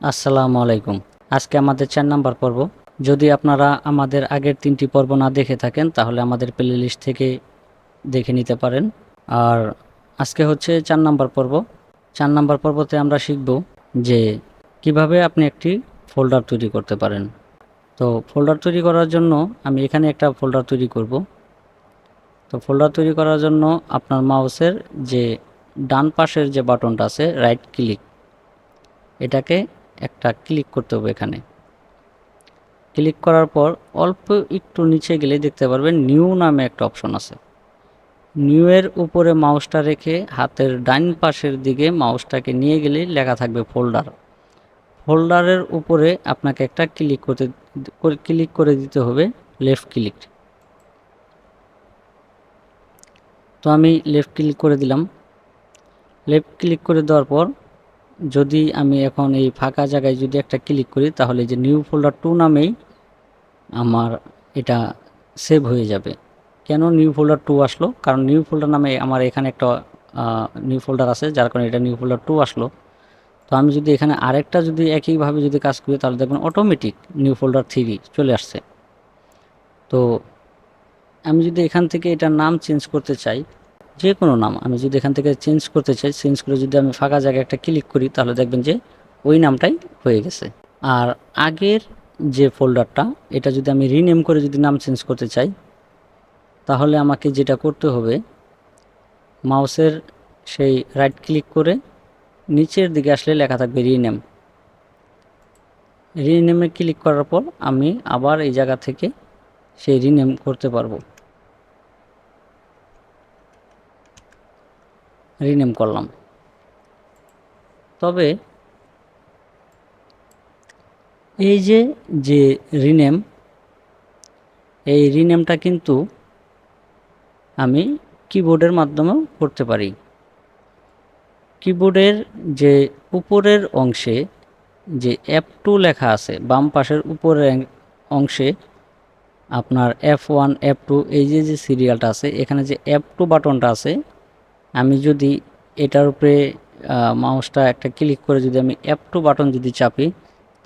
আসসালামু আলাইকুম। আজকে আমাদের চার নাম্বার পর্ব। যদি আপনারা আমাদের আগের তিনটি পর্ব না দেখে থাকেন, তাহলে আমাদের প্লে লিস্ট থেকে দেখে নিতে পারেন। আর আজকে হচ্ছে চার নাম্বার পর্ব। চার নাম্বার পর্বতে আমরা শিখব যে কীভাবে আপনি একটি ফোল্ডার তৈরি করতে পারেন। তো ফোল্ডার তৈরি করার জন্য আমি এখানে একটা ফোল্ডার তৈরি করব। তো ফোল্ডার তৈরি করার জন্য আপনার মাউসের যে ডান পাশের যে বাটনটা আছে রাইট ক্লিক এটাকে একটা ক্লিক করতে হবে এখানে। ক্লিক করার পর অল্প একটু নিচে গেলে দেখতে পারবেন নিউ নামে একটা অপশন আছে। নিউ এর উপরে মাউসটা রেখে হাতের ডান পাশের দিকে মাউসটাকে নিয়ে গেলে লেখা থাকবে ফোল্ডার। ফোল্ডারের উপরে আপনাকে একটা ক্লিক করতে ক্লিক করে দিতে হবে লেফট ক্লিক। তো আমি লেফট ক্লিক করে দিলাম। লেফট ক্লিক করে দেওয়ার পর যদি আমি এখন এই ফাঁকা জায়গায় যদি একটা ক্লিক করি, তাহলে যে নিউ ফোল্ডার টু নামেই আমার এটা সেভ হয়ে যাবে। কেন নিউ ফোল্ডার টু আসলো? কারণ নিউ ফোল্ডার নামে আমার এখানে একটা নিউ ফোল্ডার আছে, যার কারণে এটা নিউ ফোল্ডার টু আসলো। তো আমি যদি এখানে আরেকটা যদি একইভাবে যদি কাজ করি, তাহলে দেখবেন অটোমেটিক নিউ ফোল্ডার থ্রি চলে আসছে। তো আমি যদি এখান থেকে এটার নাম চেঞ্জ করতে চাই যে কোনো নাম, আমি যদি এখান থেকে চেঞ্জ করতে চাই চেঞ্জ করে যদি আমি ফাঁকা জায়গায় একটা ক্লিক করি, তাহলে দেখবেন যে ওই নামটাই হয়ে গেছে। আর আগের যে ফোল্ডারটা এটা যদি আমি রিনেম করে যদি নাম চেঞ্জ করতে চাই, তাহলে আমাকে যেটা করতে হবে, মাউসের সেই রাইট ক্লিক করে নিচের দিকে আসলে লেখা থাকবে রিনেম রিনেমে ক্লিক করার পর আমি আবার এই জায়গা থেকে সেই রিনেম করতে পারব। রিনেম করলাম। তবে এই যে যে রিনেম, এই রিনেমটা কিন্তু আমি কিবোর্ডের মাধ্যমেও করতে পারি। কিবোর্ডের যে উপরের অংশে যে অ্যাপ টু লেখা আছে, বাম পাশের উপরের অংশে আপনার এফ ওয়ান এফ টু এই যে যে সিরিয়ালটা আছে, এখানে যে এফ টু বাটনটা আছে আমি যদি এটার উপরে মাউসটা একটা ক্লিক করে যদি আমি অ্যাপ টু বাটন যদি চাপি,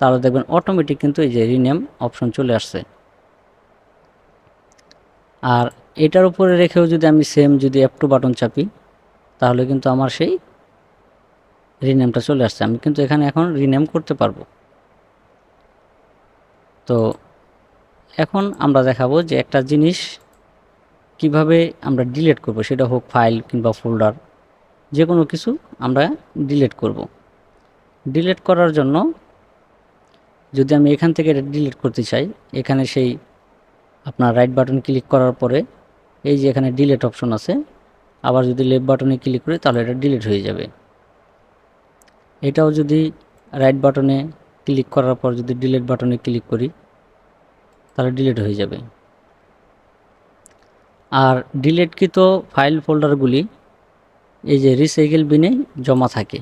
তাহলে দেখবেন অটোমেটিক কিন্তু এই যে রিনেম অপশন চলে আসছে। আর এটার উপরে রেখেও যদি আমি সেম যদি অ্যাপ টু বাটন চাপি, তাহলে কিন্তু আমার সেই রিনেমটা চলে আসছে। আমি কিন্তু এখানে এখন রিনেম করতে পারব। তো এখন আমরা দেখাবো যে একটা জিনিস কীভাবে আমরা ডিলেট করব, সেটা হোক ফাইল কিংবা ফোল্ডার যে কোনো কিছু আমরা ডিলেট করব। ডিলেট করার জন্য যদি আমি এখান থেকে এটা ডিলিট করতে চাই, এখানে সেই আপনার রাইট বাটন ক্লিক করার পরে এই যে এখানে ডিলেট অপশন আছে, আবার যদি লেফট বাটনে ক্লিক করি, তাহলে এটা ডিলিট হয়ে যাবে। এটাও যদি রাইট বাটনে ক্লিক করার পর যদি ডিলেট বাটনে ক্লিক করি, তাহলে ডিলিট হয়ে যাবে। আর ডিলেটকৃত ফাইল ফোল্ডারগুলি এই যে রিসাইকেল বিনে জমা থাকে।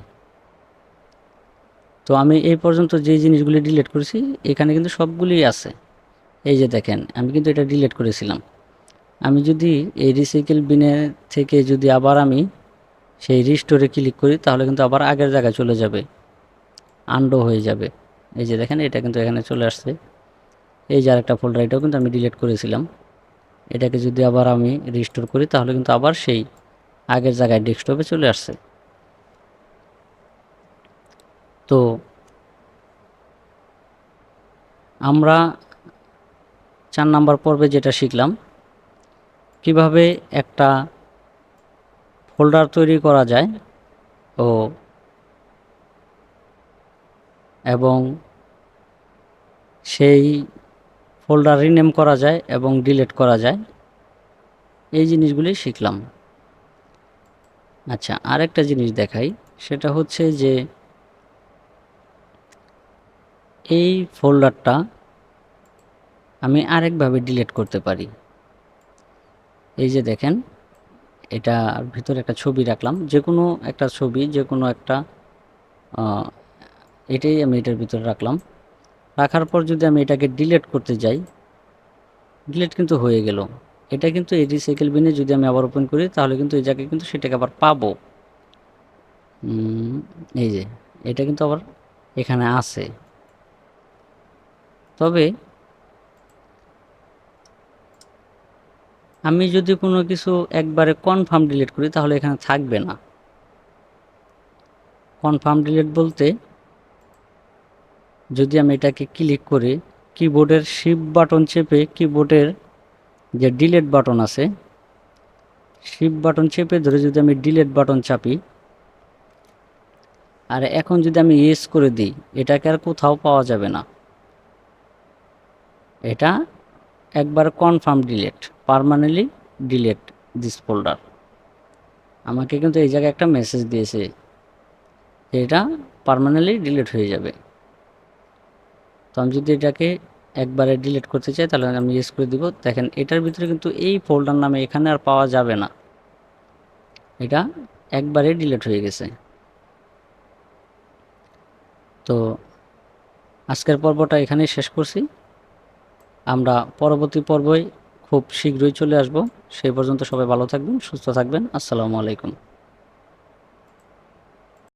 তো আমি এই পর্যন্ত যে জিনিসগুলি ডিলিট করেছি, এখানে কিন্তু সবগুলি আছে। এই যে দেখেন, আমি কিন্তু এটা ডিলিট করেছিলাম। আমি যদি এই রিসাইকেল বিনে থেকে যদি আবার আমি সেই রিস্টোরে ক্লিক করি, তাহলে কিন্তু আবার আগের জায়গায় চলে যাবে। আন্ডো হয়ে যাবে। এই যে দেখেন, এটা কিন্তু এখানে চলে আসছে। এই যে আরেকটা ফোল্ডার, এটাও কিন্তু আমি ডিলিট করেছিলাম। এটাকে যদি আবার আমি রিস্টোর করি, তাহলে কিন্তু আবার সেই আগের জায়গায় ডেস্কটপে চলে আসছে। তো আমরা চার নাম্বার পর্বে যেটা শিখলাম, কীভাবে একটা ফোল্ডার তৈরি করা যায় ও এবং সেই ফোল্ডার রিনেম করা যায় এবং ডিলেট করা যায়। এই জিনিসগুলি শিখলাম। আচ্ছা আরেকটা জিনিস দেখাই, সেটা হচ্ছে যে এই ফোল্ডারটা আমি আরেকভাবে ডিলেট করতে পারি। এই যে দেখেন এটার ভিতরে একটা ছবি রাখলাম যে কোনো একটা ছবি যে কোনো একটা এটাই আমি এটার ভিতরে রাখলাম। রাখার পর যদি আমি এটাকে ডিলিট করতে যাই ডিলিট কিন্তু হয়ে গেল। এটা কিন্তু এই রিসাইকেল বিনে যদি আমি আবার ওপেন করি, তাহলে কিন্তু এই জায়গায় কিন্তু সেটাকে আবার পাবো। এই যে, এটা কিন্তু আবার এখানে আছে। তবে আমি যদি কোনো কিছু একবারে কনফার্ম ডিলিট করি, তাহলে এখানে থাকবে না। কনফার্ম ডিলিট বলতে যদি আমি এটাকে ক্লিক করে কিবোর্ডের শিপ বাটন চেপে কিবোর্ডের যে ডিলেট বাটন আছে শিপ বাটন চেপে ধরে যদি আমি ডিলেট বাটন চাপি, আর এখন যদি আমি ইয়েস করে দিই, এটাকে আর কোথাও পাওয়া যাবে না। এটা একবার confirm delete permanently delete this folder আমাকে কিন্তু এই জায়গায় একটা মেসেজ দিয়েছে এটা পারমানেন্টলি ডিলিট হয়ে যাবে। তো আমি যদি এটাকে একবারে ডিলিট করতে চাই, তাহলে আমি ইয়েস করে দিব। দেখেন, এটার ভিতরে কিন্তু এই ফোল্ডার নামে এখানে আর পাওয়া যাবে না। এটা একবারে ডিলিট হয়ে গেছে। তো আজকের পর্বটা এখানেই শেষ করছি। আমরা পরবর্তী পর্বই খুব শীঘ্রই চলে আসব। সেই পর্যন্ত সবাই ভালো থাকবেন, সুস্থ থাকবেন। আসসালামু আলাইকুম।